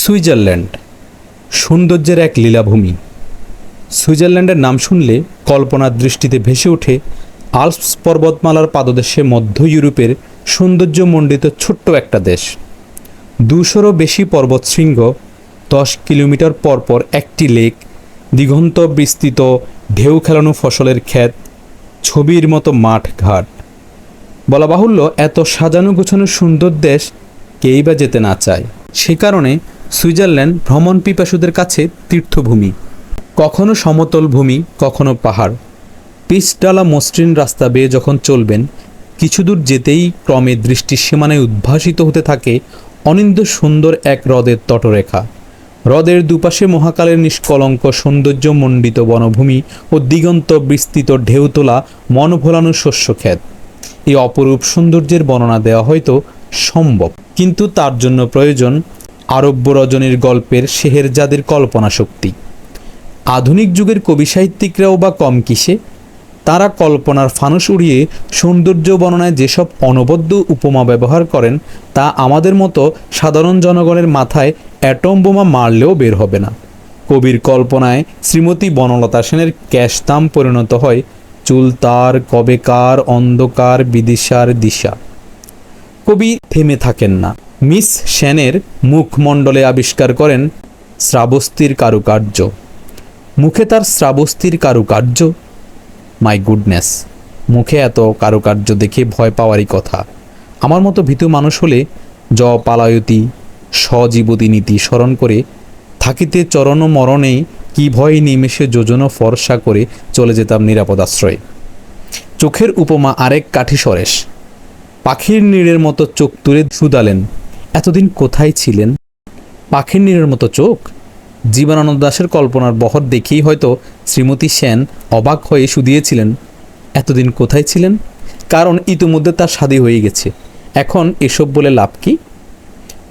Switzerland, সৌন্দর্যের এক লীলাভূমি। সুইজারল্যান্ডের নাম শুনলে কল্পনার দৃষ্টিতে ভেসে ওঠে আলপস পর্বতমালার পাদদেশে মধ্য ইউরোপের সৌন্দর্যমণ্ডিত ছোট্ট একটা দেশ। দুশোরও বেশি পর্বতশৃঙ্গ, দশ কিলোমিটার পর পর একটি লেক, দিগন্ত বিস্তৃত, ঢেউ খেলানো ফসলের ক্ষেত, ছবির মতো মাঠ ঘাট। বলা বাহুল্য, এত সাজানো গোছানো সুন্দর দেশ কেই বা যেতে না চায়। সে কারণে সুইজারল্যান্ড ভ্রমণ পিপাসুদের কাছে তীর্থভূমি। কখনো সমতল ভূমি, কখনো পাহাড়। পিচডালা মসৃণ রাস্তা বেয়ে যখন চলবেন, কিছু দূর যেতেই ক্রমে দৃষ্টির সীমানায় উদ্ভাসিত হতে থাকে অনিন্দ সুন্দর এক হ্রদের তটরেখা। হ্রদের দুপাশে মহাকালের নিষ্কলঙ্ক সৌন্দর্যমণ্ডিত বনভূমি ও দিগন্ত বিস্তৃত ঢেউ তোলা মন ভোলানো শস্যক্ষেত এই অপরূপ সৌন্দর্যের বর্ণনা দেওয়া হয়তো সম্ভব, কিন্তু তার জন্য প্রয়োজন আরব্য রজনীর গল্পের শেহেরজাদের কল্পনা শক্তি আধুনিক যুগের কবি সাহিত্যিকরাও বা কম কিসে, তারা কল্পনার ফানুস উড়িয়ে সৌন্দর্য বর্ণনায় যেসব অনবদ্য উপমা ব্যবহার করেন, তা আমাদের মতো সাধারণ জনগণের মাথায় অ্যাটম বোমা মারলেও বের হবে না। কবির কল্পনায় শ্রীমতী বনলতা সেনের ক্যাশতাম পরিণত হয় চুলতার কবেকার অন্ধকার, বিদিশার দিশা। কবি থেমে থাকেন না। মিস সেনের মুখমণ্ডলে আবিষ্কার করেন শ্রাবস্তির কারুকার্য। মুখে তার শ্রাবস্তির কারুকার্য? মাই গুডনেস, মুখে এত কারুকার্য দেখে ভয় পাওয়ারই কথা। আমার মতো ভীতু মানুষ হলে জ পালায়তি সজীবতী নীতি স্মরণ করে থাকিতে চরণ মরণে কি ভয় নিমেষে যোজন ফরসা করে চলে যেতাম নিরাপদ আশ্রয়ে। চোখের উপমা আরেক কাঠি সরেশ। পাখির নীড়ের মতো চোখ তুলে শুধালেন এতদিন কোথায় ছিলেন? পাখির নীড়ের মতো চোখ? জীবনানন্দ দাসের কল্পনার বহর দেখেই হয়তো শ্রীমতী সেন অবাক হয়ে শুধিয়েছিলেন, এতদিন কোথায় ছিলেন? কারণ ইতিমধ্যে তার স্বাদী হয়ে গেছে। এখন এসব বলে লাভ কি?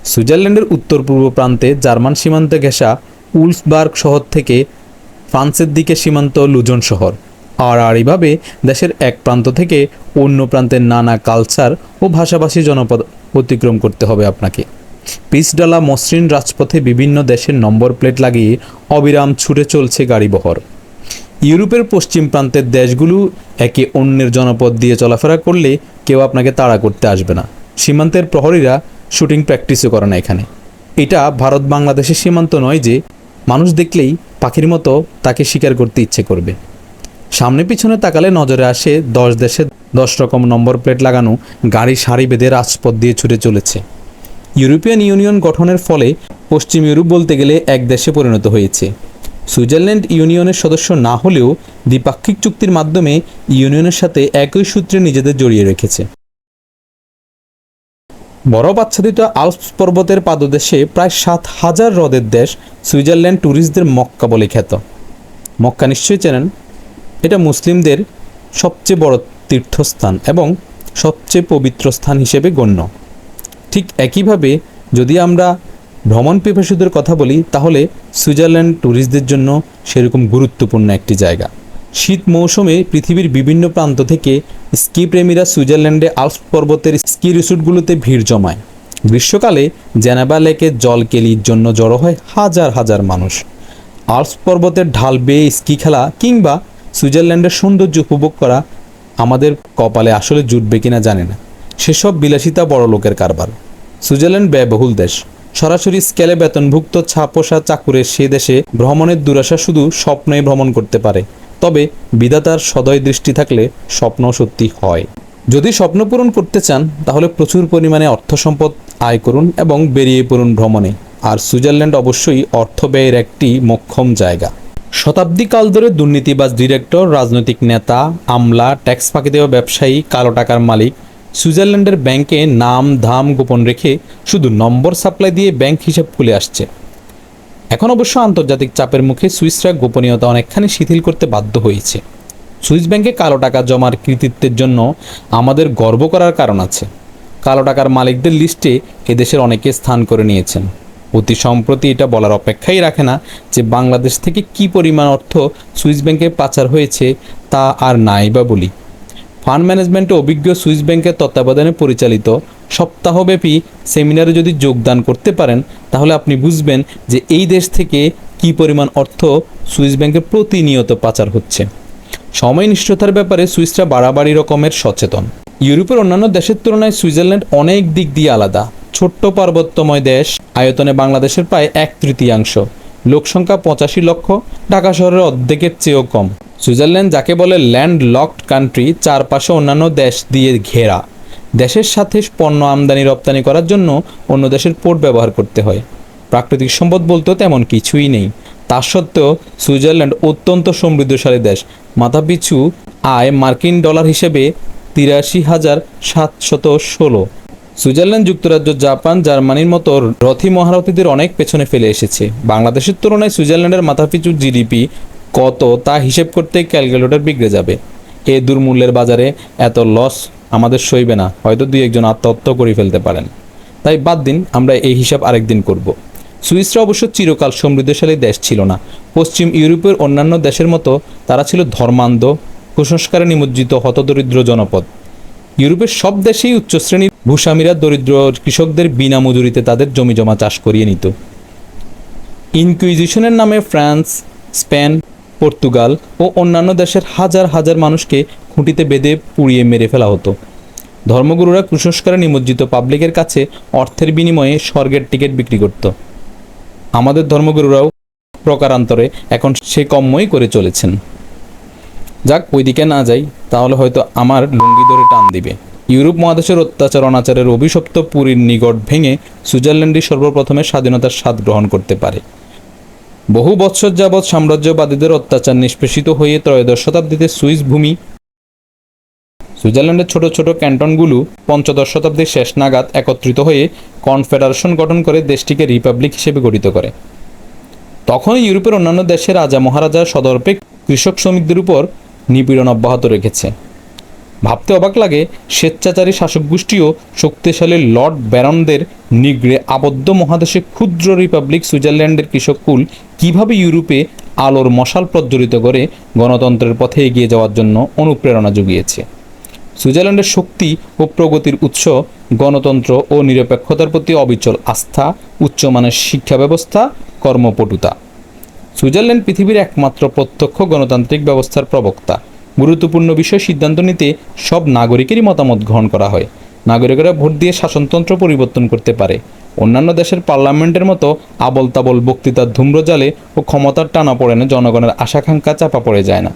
সুইজারল্যান্ডের উত্তর পূর্ব প্রান্তে জার্মান সীমান্তে ঘেঁষা উলসবার্গ শহর থেকে ফ্রান্সের দিকে সীমান্ত লুজন শহর। আর এইভাবে দেশের এক প্রান্ত থেকে অন্য প্রান্তের নানা কালচার ও ভাষাভাষী জনপদ অতিক্রম করতে হবে আপনাকে। পিচডালা মসৃণ রাজপথে বিভিন্ন দেশের নম্বর প্লেট লাগিয়ে অবিরাম ছুটে চলছে গাড়িবহর ইউরোপের পশ্চিম প্রান্তের দেশগুলো একে অন্যের জনপদ দিয়ে চলাফেরা করলে কেউ আপনাকে তাড়া করতে আসবে না। সীমান্তের প্রহরীরা শুটিং প্র্যাকটিসও করে না এখানে। এটা ভারত বাংলাদেশের সীমান্ত নয় যে, মানুষ দেখলেই পাখির মতো তাকে শিকার করতে ইচ্ছে করবে। সামনে পিছনে তাকালে নজরে আসে দশ দেশে দশ রকম নম্বর প্লেট লাগানো গাড়ি সারি বেঁধে রাজপথ দিয়ে ছুটে চলেছে। ইউরোপিয়ান ইউনিয়ন গঠনের ফলে পশ্চিম ইউরোপ বলতে গেলে এক দেশে পরিণত হয়েছে। সুইজারল্যান্ড ইউনিয়নের সদস্য না হলেও দ্বিপাক্ষিক চুক্তির মাধ্যমে ইউনিয়নের সাথে একই সূত্রে নিজেদের জড়িয়ে রেখেছে। বরফ আচ্ছাদিত আলপস পর্বতের পাদদেশে প্রায় সাত হাজার হ্রদের দেশ সুইজারল্যান্ড ট্যুরিস্টদের মক্কা বলে খ্যাত। মক্কা নিশ্চয়ই চেনেন? এটা মুসলিমদের সবচেয়ে বড় তীর্থস্থান এবং সবচেয়ে পবিত্র স্থান হিসেবে গণ্য। ঠিক একইভাবে যদি আমরা ভ্রমণ পিপাসুদের কথা বলি, তাহলে সুইজারল্যান্ড ট্যুরিস্টদের জন্য সেরকম গুরুত্বপূর্ণ একটি জায়গা। শীত মৌসুমে পৃথিবীর বিভিন্ন প্রান্ত থেকে স্কি প্রেমীরা সুইজারল্যান্ডে আলপস পর্বতের স্কি রিসোর্টগুলোতে ভিড় জমায়। গ্রীষ্মকালে জেনেভা লেকে জল কেলির জন্য জড়ো হয় হাজার হাজার মানুষ। আলপস পর্বতের ঢাল বেয়ে স্কি খেলা কিংবা সুইজারল্যান্ডের সৌন্দর্য উপভোগ করা আমাদের কপালে আসলে জুটবে কিনা জানি না। সেসব বিলাসিতা বড় লোকের কারবার। সুইজারল্যান্ড ব্যয়বহুল দেশ। সরাসরি স্কেলে বেতনভুক্ত ছাপোষা চাকুরের সে দেশে ভ্রমণের দুরাশা শুধু স্বপ্নে ভ্রমণ করতে পারে। তবে বিধাতার সদয় দৃষ্টি থাকলে স্বপ্ন সত্যি হয়। যদি স্বপ্ন পূরণ করতে চান, তাহলে প্রচুর পরিমাণে অর্থ সম্পদ আয় করুন এবং বেরিয়ে পড়ুন ভ্রমণে। আর সুইজারল্যান্ড অবশ্যই অর্থ ব্যয়ের একটি মক্ষম জায়গা। শতাব্দীকাল ধরে দুর্নীতিবাজ ডিরেক্টর, রাজনৈতিক নেতা, আমলা, ট্যাক্স ফাঁকি দেওয়া ব্যবসায়ী, কালো টাকার মালিক, সুইজারল্যান্ডের ব্যাংকে নাম ধাম গোপন রেখে শুধু নম্বর সাপ্লাই দিয়ে ব্যাংক হিসাব খুলে আসছে। এখন অবশ্য আন্তর্জাতিক চাপের মুখে সুইসরা গোপনীয়তা অনেকখানি শিথিল করতে বাধ্য হয়েছে। সুইস ব্যাংকে কালো টাকা জমার কৃতিত্বের জন্য আমাদের গর্ব করার কারণ আছে। কালো টাকার মালিকদের লিস্টে এদেশের অনেকে স্থান করে নিয়েছেন। অতি সম্প্রতি এটা বলার অপেক্ষাই রাখে না যে বাংলাদেশ থেকে কি পরিমাণ অর্থ সুইস ব্যাংকে পাচার হয়েছে তা আর নাই বা বলি। ফান্ড ম্যানেজমেন্টে অভিজ্ঞ সুইস ব্যাংকের তত্ত্বাবধানে পরিচালিত সপ্তাহব্যাপী সেমিনারে যদি যোগদান করতে পারেন, তাহলে আপনি বুঝবেন যে এই দেশ থেকে কী পরিমাণ অর্থ সুইস ব্যাংকে প্রতিনিয়ত পাচার হচ্ছে। সময় নিষ্ঠতার ব্যাপারে সুইসরা বাড়াবাড়ি রকমের সচেতন। ইউরোপের অন্যান্য দেশের তুলনায় সুইজারল্যান্ড অনেক দিক দিয়ে আলাদা। ছোট্ট পার্বত্যময় দেশ, আয়তনে বাংলাদেশের প্রায় এক তৃতীয়াংশ। লোকসংখ্যা পঁচাশি লক্ষ, ঢাকা শহরের অর্ধেকের চেয়েও কম। সুইজারল্যান্ড যাকে বলে ল্যান্ড লকড কান্ট্রি, চারপাশে অন্যান্য দেশ দিয়ে ঘেরা। দেশের সাথে পণ্য আমদানি রপ্তানি করার জন্য অন্য দেশের পোর্ট ব্যবহার করতে হয়। প্রাকৃতিক সম্পদ বলতেও তেমন কিছুই নেই। তা সত্ত্বেও সুইজারল্যান্ড অত্যন্ত সমৃদ্ধশালী দেশ। মাথাপিছু আয় মার্কিন ডলার হিসেবে তিরাশি হাজার সাতশত ষোলো। সুইজারল্যান্ড যুক্তরাজ্য, জাপান, জার্মানির মতো রথী মহারথীদের অনেক পেছনে ফেলে এসেছে। বাংলাদেশের তুলনায় সুইজারল্যান্ডের মাথাপিছু জিডিপি কত তা হিসেব করতে ক্যালকুলেটর বিগড়ে যাবে। এ দুর্মূল্যের বাজারে এত লস আমাদের সইবে না, হয়তো দুই একজন আত্মহত্যা করে ফেলতে পারেন। তাই বাদ দিন, আমরা এই হিসাব আরেকদিন করব। সুইসরা অবশ্য চিরকাল সমৃদ্ধশালী দেশ ছিল না। পশ্চিম ইউরোপের অন্যান্য দেশের মতো তারা ছিল ধর্মান্ধ, কুসংস্কারে নিমজ্জিত, হতদরিদ্র জনপদ। ইউরোপের সব দেশেই উচ্চশ্রেণীর ভূস্বামীরা দরিদ্র কৃষকদের বিনা মজুরিতে তাদের জমি জমা চাষ করিয়ে নিত। ইনকুইজিশনের নামে ফ্রান্স, স্পেন, পর্তুগাল ও অন্যান্য দেশের হাজার হাজার মানুষকে খুঁটিতে বেঁধে পুড়িয়ে মেরে ফেলা হতো। ধর্মগুরুরা কুসংস্কারে নিমজ্জিত পাবলিকের কাছে অর্থের বিনিময়ে স্বর্গের টিকিট বিক্রি করত। আমাদের ধর্মগুরুরাও প্রকারান্তরে এখন সে কম্যই করে চলেছেন। যাক, ওইদিকে না যাই, তাহলে হয়তো আমার লুঙ্গি ধরে টান দিবে। ইউরোপ মহাদেশের অত্যাচার, অনাচারের অভিশপ্ত পুরীর নিকট ভেঙে সুইজারল্যান্ডই সর্বপ্রথমে স্বাধীনতার স্বাদ গ্রহণ করতে পারে। বহু বৎসর যাবৎ সাম্রাজ্যবাদীদের অত্যাচার নিষ্পেষিত হয়ে ত্রয়োদশ শতাব্দীতে সুইস ভূমি, সুইজারল্যান্ডের ছোট ছোট ক্যান্টনগুলো পঞ্চদশ শতাব্দীর শেষ নাগাদ একত্রিত হয়ে কনফেডারেশন গঠন করে দেশটিকে রিপাবলিক হিসেবে গঠিত করে। তখন ইউরোপের অন্যান্য দেশের রাজা মহারাজা সদর্পে কৃষক শ্রমিকদের উপর নিপীড়ন অব্যাহত রেখেছে। ভাবতে অবাক লাগে, স্বেচ্ছাচারী শাসক গোষ্ঠীও শক্তিশালী লর্ড ব্যারনদের নিগ্রে আবদ্ধ মহাদেশে ক্ষুদ্র রিপাবলিক সুইজারল্যান্ডের কৃষককুল কীভাবে ইউরোপে আলোর মশাল প্রজ্বলিত করে গণতন্ত্রের পথে এগিয়ে যাওয়ার জন্য অনুপ্রেরণা জুগিয়েছে। সুইজারল্যান্ডের শক্তি ও প্রগতির উৎস গণতন্ত্র ও নিরপেক্ষতার প্রতি অবিচল আস্থা, উচ্চমানের শিক্ষা ব্যবস্থা কর্মপটুতা। সুইজারল্যান্ড পৃথিবীর একমাত্র প্রত্যক্ষ গণতান্ত্রিক ব্যবস্থার প্রবক্তা। গুরুত্বপূর্ণ বিষয় সিদ্ধান্ত নিতে সব নাগরিকেরই মতামত গ্রহণ করা হয়। নাগরিকেরা ভোট দিয়ে শাসনতন্ত্র পরিবর্তন করতে পারে। অন্যান্য দেশের পার্লামেন্টের মতো আবল তাবল বক্তৃতার ধূম্রজালে ও ক্ষমতার টানা পড়েনে জনগণের আশাকাঙ্ক্ষা চাপা পড়ে যায় না।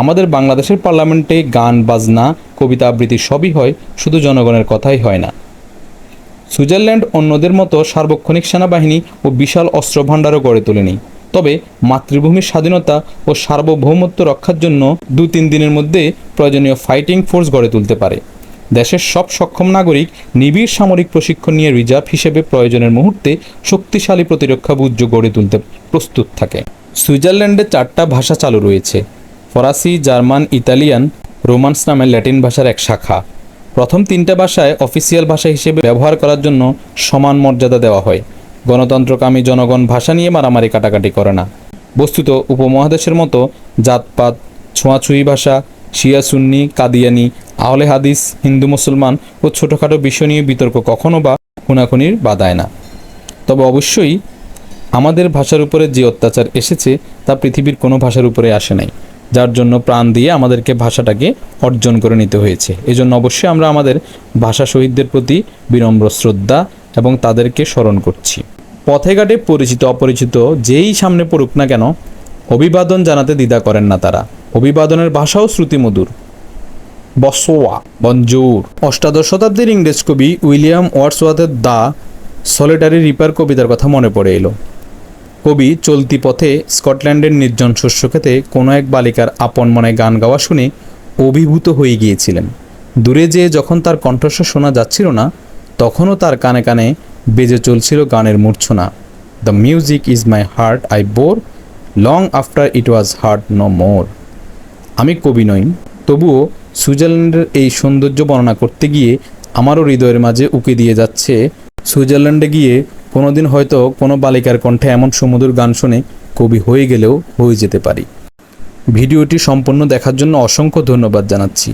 আমাদের বাংলাদেশের পার্লামেন্টে গান, বাজনা, কবিতা আবৃত্তি সবই হয়, শুধু জনগণের কথাই হয় না। সুইজারল্যান্ড অন্যদের মতো সার্বক্ষণিক সেনাবাহিনী ও বিশাল অস্ত্র ভাণ্ডারও গড়ে তোলেনি। তবে মাতৃভূমির স্বাধীনতা ও সার্বভৌমত্ব রক্ষার জন্য দু তিন দিনের মধ্যে প্রয়োজনীয় ফাইটিং ফোর্স গড়ে তুলতে পারে। দেশের সব সক্ষম নাগরিক নিবিড় সামরিক প্রশিক্ষণ নিয়ে রিজার্ভ হিসেবে প্রয়োজনের মুহূর্তে শক্তিশালী প্রতিরক্ষা বুর্জ গড়ে তুলতে প্রস্তুত থাকে। সুইজারল্যান্ডে চারটা ভাষা চালু রয়েছে। ফরাসি, জার্মান, ইতালিয়ান, রোমান্স নামে ল্যাটিন ভাষার এক শাখা। প্রথম তিনটা ভাষায় অফিসিয়াল ভাষা হিসেবে ব্যবহার করার জন্য সমান মর্যাদা দেওয়া হয়। গণতন্ত্রকামী জনগণ ভাষা নিয়ে মারামারি কাটাকাটি করে না। বস্তুত উপমহাদেশের মতো জাতপাত, ছোঁয়াছুঁয়ি ভাষা, শিয়া সুন্নি, কাদিয়ানি, আহলে হাদিস, হিন্দু মুসলমান ও ছোটোখাটো বিষয় নিয়ে বিতর্ক কখনো বা খুনাখুনির বাধায় না। তবে অবশ্যই আমাদের ভাষার উপরে যে অত্যাচার এসেছে তা পৃথিবীর কোনো ভাষার উপরে আসে নাই, যার জন্য প্রাণ দিয়ে আমাদেরকে ভাষাটাকে অর্জন করে নিতে হয়েছে। এজন্য অবশ্যই আমরা আমাদের ভাষা শহীদদের প্রতি বিনম্র শ্রদ্ধা এবং তাদেরকে স্মরণ করছি। পথে ঘাটে পরিচিত অপরিচিত যেই সামনে পড়ুক না কেন, অভিবাদন জানাতে দ্বিধা করেন না তারা। অভিবাদনের ভাষাও শ্রুতিমধুর। বসোয়া বঞ্জুর অষ্টাদশ শতাব্দীর ইংরেজ কবি উইলিয়াম ওয়ার্ডসওয়ার্থের দা সলিটারি রিপার কবিতার কথা মনে পড়ে এলো। কবি চলতি পথে স্কটল্যান্ডের নির্জন শস্যক্ষেতে কোনো এক বালিকার আপন মনে গান গাওয়া শুনে অভিভূত হয়ে গিয়েছিলেন। দূরে যেয়ে যখন তার কণ্ঠস্বর শোনা যাচ্ছিল না তখনও তার কানে কানে বেজে চলছিল গানের মূর্ছনা। The music is my heart I bore long after it was heart no more আমি কবি নই, তবুও সুইজারল্যান্ডের এই সৌন্দর্য বর্ণনা করতে গিয়ে আমারও হৃদয়ের মাঝে উকি দিয়ে যাচ্ছে। সুইজারল্যান্ডে গিয়ে কোনোদিন হয়তো কোনো বালিকার কণ্ঠে এমন সুমধুর গান শুনে কবি হয়ে গেলেও হয়ে যেতে পারি। ভিডিওটি সম্পূর্ণ দেখার জন্য অসংখ্য ধন্যবাদ জানাচ্ছি।